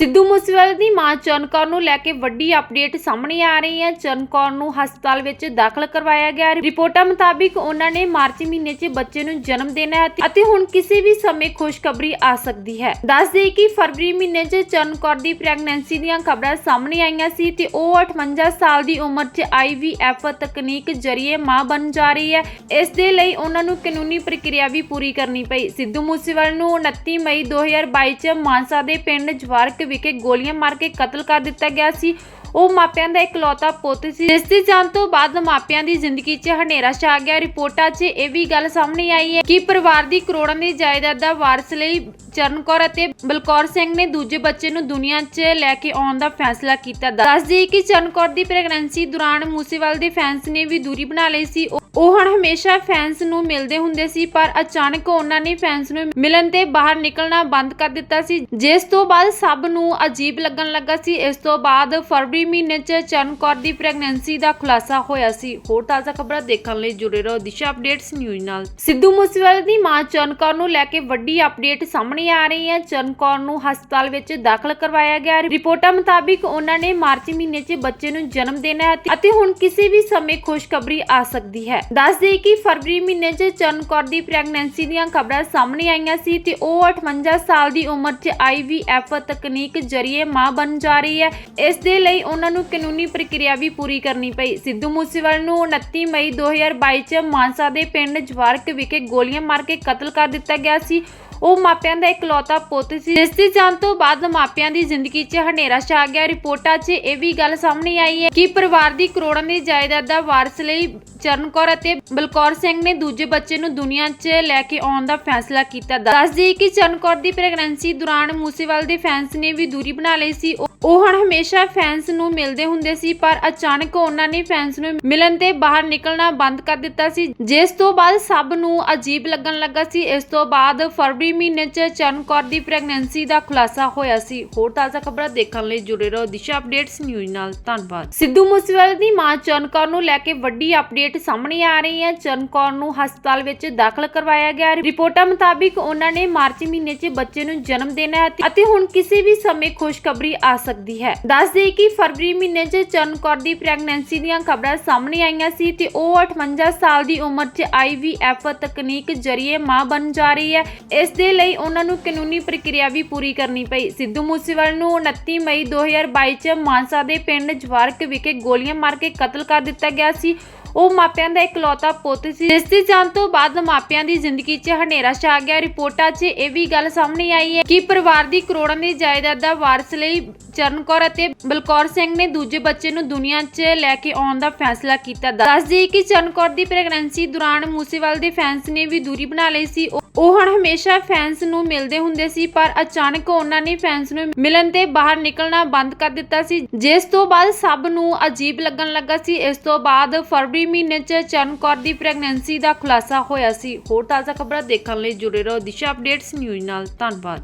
ਸਿੱਧੂ ਮੂਸੇਵਾਲੇ ਦੀ ਮਾਂ ਚਰਨਕੌਰ ਨੂੰ ਲੈ ਕੇ ਵੱਡੀ ਅਪਡੇਟ ਸਾਹਮਣੇ ਆ ਰਹੀ ਹੈ। ਚਰਨਕੌਰ ਨੂੰ ਹਸਪਤਾਲ ਵਿੱਚ ਦਾਖਲ ਕਰਵਾਇਆ ਗਿਆ। ਰਿਪੋਰਟਾਂ ਮੁਤਾਬਿਕ ਉਹਨਾਂ ਨੇ ਮਾਰਚ ਮਹੀਨੇ 'ਚ ਬੱਚੇ ਨੂੰ ਜਨਮ ਦੇਣਾ ਹੈ ਅਤੇ- ਹੁਣ ਕਿਸੇ ਵੀ ਸਮੇਂ ਖੁਸ਼ਖਬਰੀ ਆ ਸਕਦੀ ਹੈ। ਦੱਸ ਦੇਈਏ ਕਿ ਫਰਵਰੀ ਮਹੀਨੇ 'ਚ ਚਰਨਕੌਰ ਦੀ ਪ੍ਰੈਗਨੈਂਸੀ ਦੀਆਂ ਖਬਰਾਂ ਸਾਹਮਣੇ ਆਈਆਂ ਸੀ ਤੇ ਉਹ 58 ਸਾਲ ਦੀ ਉਮਰ 'ਚ ਆਈਵੀਐਫ ਤਕਨੀਕ ਜ਼ਰੀਏ ਮਾਂ ਬਣ ਜਾ ਰਹੀ ਹੈ। ਇਸ ਦੇ ਲਈ ਉਹਨਾਂ ਨੂੰ ਕਾਨੂੰਨੀ ਪ੍ਰਕਿਰਿਆ ਵੀ ਪੂਰੀ ਕਰਨੀ ਪਈ। ਸਿੱਧੂ ਮੂਸੇਵਾਲੇ ਨੂੰ 29 ਮਈ 2022 ਚ ਮਾਨਸਾ ਦੇ ਪਿੰਡ ਜਵਾਰਕ ਵਿਖੇ ਗੋਲੀਆਂ ਮਾਰ ਕੇ ਕਤਲ ਕਰ ਦਿੱਤਾ ਗਿਆ ਸੀ। ਉਹ ਮਾਪਿਆਂ ਦਾ ਇਕਲੌਤਾ ਪੁੱਤ ਸੀ। ਜਿਸ ਦੀ ਜਾਨ ਤੋਂ ਬਾਅਦ ਮਾਪਿਆਂ ਦੀ ਜ਼ਿੰਦਗੀ 'ਚ ਹਨੇਰਾ ਛਾ ਗਿਆ। ਰਿਪੋਰਟਾਂ 'ਚ ਇਹ ਵੀ ਗੱਲ ਸਾਹਮਣੇ ਆਈ ਹੈ ਕਿ ਪਰਿਵਾਰ ਦੀ ਕਰੋੜਾਂ ਦੀ ਜਾਇਦਾਦ ਦਾ ਵਾਰਸ ਲਈ ਚਰਨਕੌਰ ਅਤੇ ਬਲਕੌਰ ਸਿੰਘ ਨੇ ਦੂਜੇ ਬੱਚੇ ਨੂੰ ਦੁਨੀਆ 'ਚ ਲੈ ਕੇ ਆਉਣ ਦਾ ਫੈਸਲਾ ਕੀਤਾ। ਦੱਸ ਦਈਏ ਕਿ ਚਰਨਕੌਰ ਦੀ ਪ੍ਰੈਗਨੈਂਸੀ ਦੌਰਾਨ ਮੂਸੇਵਾਲ ਦੇ ਫੈਨਸ ਨੇ ਵੀ ਦੂਰੀ ਬਣਾ ਲਈ ਸੀ। ਉਹ- ਹੁਣ ਹਮੇਸ਼ਾ ਫੈਨਸ ਨੂੰ ਮਿਲਦੇ ਹੁੰਦੇ ਸੀ, ਪਰ ਅਚਾਨਕ ਉਹਨਾਂ ਨੇ ਫੈਨਸ ਨੂੰ ਮਿਲਣ ਤੇ ਬਾਹਰ ਨਿਕਲਣਾ ਬੰਦ ਕਰ ਦਿੱਤਾ ਸੀ। ਜਿਸ ਤੋਂ ਬਾਅਦ ਸਭ ਨੂੰ ਅਜੀਬ ਲੱਗਣ ਲੱਗਾ ਸੀ। ਇਸ ਤੋਂ ਬਾਅਦ ਫਰਵਰੀ ਮਹੀਨੇ 'ਚ ਚਰਨਕੌਰ ਦੀ ਪ੍ਰੈਗਨੈਂਸੀ ਦਾ ਖੁਲਾਸਾ ਹੋਇਆ ਸੀ। ਹੋਰ ਤਾਜ਼ਾ ਖਬਰਾਂ ਦੇਖਣ ਲਈ ਜੁੜੇ ਰਹੋ ਦਿਸ਼ਾ ਅਪਡੇਟਸ ਨਿਊਜ਼ ਨਾਲ। ਸਿੱਧੂ ਮੂਸੇਵਾਲੇ ਦੀ ਮਾਂ ਚਰਨਕੌਰ ਨੂੰ ਲੈ ਕੇ ਵੱਡੀ ਅਪਡੇਟ ਸਾਹਮਣੇ ਆ ਰਹੀ ਹੈ। ਚਰਨਕੌਰ ਨੂੰ ਹਸਪਤਾਲ ਵਿੱਚ ਦਾਖਲ ਕਰਵਾਇਆ ਗਿਆ। ਰਿਪੋਰਟਾਂ ਮੁਤਾਬਿਕ ਉਹਨਾਂ ਨੇ ਮਾਰਚ ਮਹੀਨੇ 'ਚ ਬੱਚੇ ਨੂੰ ਜਨਮ ਦੇਣਾ ਹੈ ਅਤੇ- ਅਤੇ ਹੁਣ ਕਿਸੇ ਵੀ ਸਮੇਂ ਖੁਸ਼ਖਬਰੀ ਆ ਸਕਦੀ ਹੈ। ਦੱਸ ਦੇਈਏ ਕਿ ਫਰਵਰੀ ਮਹੀਨੇ 'ਚ ਚਰਨਕੌਰ ਦੀ ਪ੍ਰੈਗਨੈਂਸੀ ਦੀਆਂ ਖਬਰਾਂ ਸਾਹਮਣੇ ਆਈਆਂ ਸੀ ਤੇ ਉਹ 58 ਸਾਲ ਦੀ ਉਮਰ 'ਚ ਆਈਵੀਐਫ ਤਕਨੀਕ ਜ਼ਰੀਏ ਮਾਂ ਬਣ ਜਾ ਰਹੀ ਹੈ। ਇਸ ਦੇ ਲਈ ਉਹਨਾਂ ਨੂੰ ਕਾਨੂੰਨੀ ਪ੍ਰਕਿਰਿਆ ਵੀ ਪੂਰੀ ਕਰਨੀ ਪਈ। ਸਿੱਧੂ ਮੂਸੇਵਾਲੇ ਨੂੰ 29 ਮਈ 2022 ਚ ਮਾਨਸਾ ਦੇ ਪਿੰਡ ਜਵਾਰਕ ਵਿਖੇ ਗੋਲੀਆਂ ਮਾਰ ਕੇ ਕਤਲ ਕਰ ਦਿੱਤਾ ਗਿਆ ਸੀ। ਉਹ ਮਾਪਿਆਂ ਦਾ ਇਕਲੌਤਾ ਪੁੱਤ ਸੀ। ਜਿਸ ਦੀ ਜਾਨ ਤੋਂ ਬਾਅਦ ਮਾਪਿਆਂ ਦੀ ਜ਼ਿੰਦਗੀ 'ਚ ਹਨੇਰਾ ਛਾ ਗਿਆ। ਰਿਪੋਰਟਾਂ 'ਚ ਇਹ ਵੀ ਗੱਲ ਸਾਹਮਣੇ ਆਈ ਹੈ ਕਿ ਪਰਿਵਾਰ ਦੀ ਕਰੋੜਾਂ ਦੀ ਜਾਇਦਾਦ ਦਾ ਵਾਰਸ ਲਈ ਚਰਨਕੌਰ ਅਤੇ ਬਲਕੌਰ ਸਿੰਘ ਨੇ ਦੂਜੇ ਬੱਚੇ ਨੂੰ ਦੁਨੀਆ 'ਚ ਲੈ ਕੇ ਆਉਣ ਦਾ ਫੈਸਲਾ ਕੀਤਾ। ਦੱਸ ਦਈਏ ਕਿ ਚਰਨਕੌਰ ਦੀ ਪ੍ਰੈਗਨੈਂਸੀ ਦੌਰਾਨ ਮੂਸੇਵਾਲ ਦੇ ਫੈਨਸ ਨੇ ਵੀ ਦੂਰੀ ਬਣਾ ਲਈ ਸੀ। ਉਹ ਹੁਣ ਹਮੇਸ਼ਾ ਫੈਨਸ ਨੂੰ ਮਿਲਦੇ ਹੁੰਦੇ ਸੀ, ਪਰ ਅਚਾਨਕ ਉਹਨਾਂ ਨੇ ਫੈਨਸ ਨੂੰ ਮਿਲਣ ਤੇ ਬਾਹਰ ਨਿਕਲਣਾ ਬੰਦ ਕਰ ਦਿੱਤਾ ਸੀ। ਜਿਸ ਤੋਂ ਬਾਅਦ ਸਭ ਨੂੰ ਅਜੀਬ ਲੱਗਣ ਲੱਗਾ ਸੀ। ਇਸ ਤੋਂ ਬਾਅਦ ਫਰਵਰੀ ਮਹੀਨੇ 'ਚ ਚਰਨਕੌਰ ਦੀ ਪ੍ਰੈਗਨੈਂਸੀ ਦਾ ਖੁਲਾਸਾ ਹੋਇਆ ਸੀ। ਹੋਰ ਤਾਜ਼ਾ ਖਬਰਾਂ ਦੇਖਣ ਲਈ ਜੁੜੇ ਰਹੋ ਦਿਸ਼ਾ ਅਪਡੇਟਸ ਨਿਊਜ਼ ਨਾਲ। ਧੰਨਵਾਦ। ਸਿੱਧੂ ਮੂਸੇਵਾਲੇ ਦੀ ਮਾਂ ਚਰਨਕੌਰ ਨੂੰ ਲੈ ਕੇ ਵੱਡੀ ਅਪਡੇਟ ਸਾਹਮਣੇ ਆ ਰਹੀ ਹੈ। ਚਰਨਕੌਰ ਨੂੰ ਹਸਪਤਾਲ ਵਿੱਚ ਦਾਖਲ ਕਰਵਾਇਆ ਗਿਆ। ਰਿਪੋਰਟਾਂ ਮੁਤਾਬਿਕ ਉਹਨਾਂ ਨੇ ਮਾਰਚ ਮਹੀਨੇ 'ਚ ਬੱਚੇ ਨੂੰ ਜਨਮ ਦੇਣਾ ਹੈ ਅਤੇ ਹੁਣ ਕਿਸੇ ਵੀ ਸਮੇਂ ਖੁਸ਼ਖਬਰੀ ਆ ਸਕਦੀ ਹੈ। ਦੱਸ ਦੇਈਏ ਕਿ ਫਰਵਰੀ ਮਹੀਨੇ 'ਚ ਚਰਨਕੌਰ ਦੀ ਪ੍ਰੈਗਨੈਂਸੀ ਦੀਆਂ ਖਬਰਾਂ ਸਾਹਮਣੇ ਆਈਆਂ ਸੀ ਤੇ ਉਹ 58 ਸਾਲ ਦੀ ਉਮਰ 'ਚ ਆਈਵੀਐਫ ਤਕਨੀਕ ਜ਼ਰੀਏ ਮਾਂ ਬਣ ਜਾ ਰਹੀ ਹੈ। ਇਸ ਦੇ ਲਈ ਉਹਨਾਂ ਨੂੰ ਕਾਨੂੰਨੀ ਪ੍ਰਕਿਰਿਆ ਵੀ ਪੂਰੀ ਕਰਨੀ ਪਈ। ਸਿੱਧੂ ਮੂਸੇਵਾਲੇ ਨੂੰ 29 ਮਈ 2022 ਚ ਮਾਨਸਾ ਦੇ ਪਿੰਡ ਜਵਾਰਕ ਵਿਖੇ ਗੋਲੀਆਂ ਮਾਰ ਕੇ ਕਤਲ ਕਰ ਦਿੱਤਾ ਗਿਆ ਸੀ। ਉਹ ਮਾਪਿਆਂ ਦਾ ਇਕਲੌਤਾ ਪੁੱਤ ਸੀ। ਜਿਸ ਦੀ ਜਾਨ ਤੋਂ ਬਾਅਦ ਮਾਪਿਆਂ ਦੀ ਜ਼ਿੰਦਗੀ 'ਚ ਹਨੇਰਾ ਛਾ ਗਿਆ। ਰਿਪੋਰਟਾਂ 'ਚ ਇਹ ਵੀ ਗੱਲ ਸਾਹਮਣੇ ਆਈ ਹੈ ਕਿ ਪਰਿਵਾਰ ਦੀ ਕਰੋੜਾਂ ਦੀ ਜਾਇਦਾਦ ਦਾ ਵਾਰਸ ਲਈ ਚਰਨਕੌਰ ਅਤੇ ਬਲਕੌਰ ਸਿੰਘ ਨੇ ਦੂਜੇ ਬੱਚੇ ਨੂੰ ਦੁਨੀਆ 'ਚ ਲੈ ਕੇ ਆਉਣ ਦਾ ਫੈਸਲਾ ਕੀਤਾ। ਦੱਸ ਦਈਏ ਕਿ ਚਰਨਕੌਰ ਦੀ ਪ੍ਰੈਗਨੈਂਸੀ ਦੌਰਾਨ ਮੂਸੇਵਾਲ ਦੇ ਫੈਨਸ ਨੇ ਵੀ ਦੂਰੀ ਬਣਾ ਲਈ ਸੀ। ਉਹ ਹੁਣ ਹਮੇਸ਼ਾ ਫੈਨਸ ਨੂੰ ਮਿਲਦੇ ਹੁੰਦੇ ਸੀ, ਪਰ ਅਚਾਨਕ ਉਹਨਾਂ ਨੇ ਫੈਨਸ ਨੂੰ ਮਿਲਣ ਤੇ ਬਾਹਰ ਨਿਕਲਣਾ ਬੰਦ ਕਰ ਦਿੱਤਾ ਸੀ। ਜਿਸ ਤੋਂ ਬਾਅਦ ਸਭ ਨੂੰ ਅਜੀਬ ਲੱਗਣ ਲੱਗਾ ਸੀ। ਇਸ ਤੋਂ ਬਾਅਦ ਫਰਵਰੀ ਮਹੀਨੇ 'ਚ ਚਰਨਕੌਰ ਦੀ ਪ੍ਰੈਗਨੈਂਸੀ ਦਾ ਖੁਲਾਸਾ ਹੋਇਆ ਸੀ। ਹੋਰ ਤਾਜ਼ਾ ਖਬਰਾਂ ਦੇਖਣ ਲਈ ਜੁੜੇ ਰਹੋ ਦਿਸ਼ਾ ਅਪਡੇਟਸ ਨਿਊਜ਼ ਨਾਲ। ਧੰਨਵਾਦ।